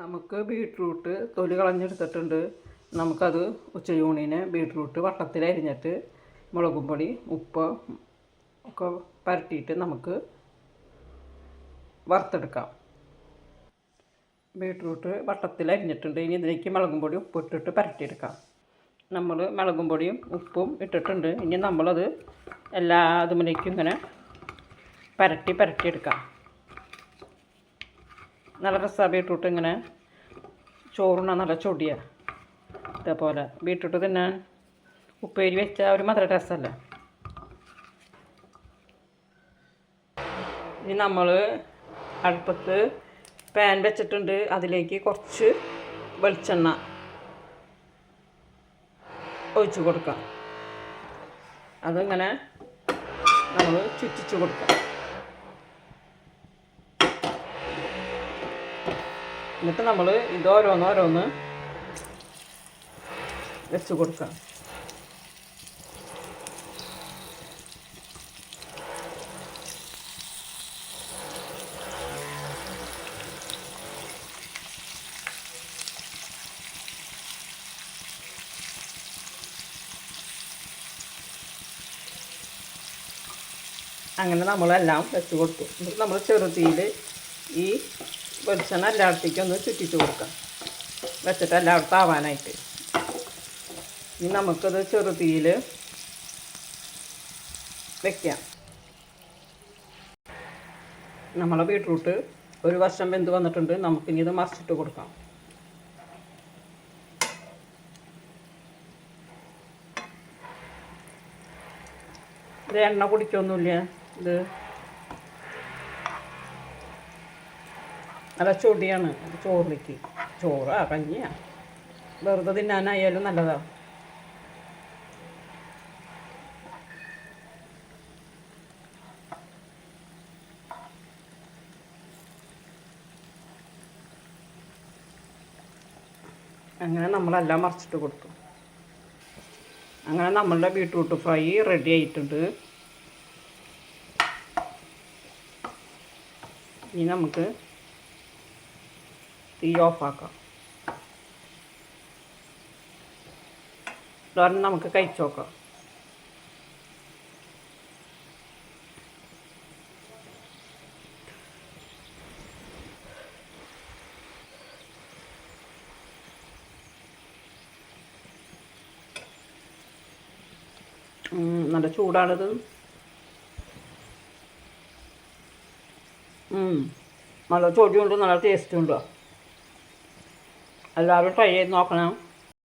നമുക്ക് ബീട്രൂട്ട് തൊലി കളഞ്ഞെടുത്തിട്ടുണ്ട്. നമുക്കത് ഉച്ചയൂണിന് ബീട്രൂട്ട് വട്ടത്തിൽ അരിഞ്ഞിട്ട് മുളകും പൊടി ഉപ്പ് ഒക്കെ പരട്ടിയിട്ട് നമുക്ക് വറുത്തെടുക്കാം. ബീട്രൂട്ട് വട്ടത്തിൽ അരിഞ്ഞിട്ടുണ്ട്. ഇനി ഇതിലേക്ക് മുളകും പൊടി ഉപ്പ് ഇട്ടിട്ട് പരട്ടിയെടുക്കാം നമ്മൾ മുളകും പൊടിയും ഉപ്പും ഇട്ടിട്ടുണ്ട്. ഇനി നമ്മളത് എല്ലാ അതുമിലേക്കും ഇങ്ങനെ പരട്ടി പരട്ടിയെടുക്കാം നല്ല രസമാണ് ബീട്രൂട്ട് ഇങ്ങനെ ചോറുണ്ണ നല്ല ചൊടിയ. ഇതേപോലെ ബീട്രൂട്ട് തിന്നാൻ ഉപ്പേരി വെച്ച ഒരു മധുര രസമല്ല ഇനി നമ്മൾ അടുപ്പത്ത് പാൻ വെച്ചിട്ടുണ്ട്. അതിലേക്ക് കുറച്ച് വെളിച്ചെണ്ണ ഒഴിച്ചു കൊടുക്കാം. അതിങ്ങനെ നമ്മൾ ചുറ്റിച്ച് കൊടുക്കാം. എന്നിട്ട് നമ്മൾ ഇത് ഓരോന്ന് ഓരോന്ന് വെച്ച് കൊടുക്കാം. അങ്ങനെ നമ്മളെല്ലാം വെച്ച് കൊടുത്തു. നമ്മൾ ചെറുതീയിൽ ഈ വെളിച്ചെണ്ണ എല്ലായിടത്തേക്കും ഒന്ന് ചുറ്റിച്ച് കൊടുക്കാം. വെച്ചിട്ട് എല്ലായിടത്തും ആവാനായിട്ട്. ഇനി നമുക്കത് ചെറുതീയിൽ വെക്കാം. നമ്മളെ ബീട്രൂട്ട് ഒരു വർഷം വെന്ത് വന്നിട്ടുണ്ട്. നമുക്കിനി ഇത് മറിച്ചിട്ട് കൊടുക്കാം. ഇത് എണ്ണ കുടിക്കൊന്നുമില്ല ഇത്. നല്ല ചൊടിയാണ്. ചോറിലേക്ക്. ചോറാ. കഞ്ഞിയാ. വെറുതെ തിന്നാനായാലും നല്ലതാ. അങ്ങനെ നമ്മളെല്ലാം മറിച്ചിട്ട് കൊടുത്തു. അങ്ങനെ നമ്മളുടെ ബീട്രൂട്ട് ഫ്രൈ റെഡി ആയിട്ടുണ്ട്. ഇനി നമുക്ക് തീ ഓഫാക്കാം. ഇതൊരെണ്ണം നമുക്ക് കഴിച്ചു നോക്കാം. നല്ല ചൂടാണിത്. നല്ല ചൊടിയുണ്ട് നല്ല ടേസ്റ്റ് ഉണ്ട്? എല്ലാവരും ട്രൈ ചെയ്ത് നോക്കണം.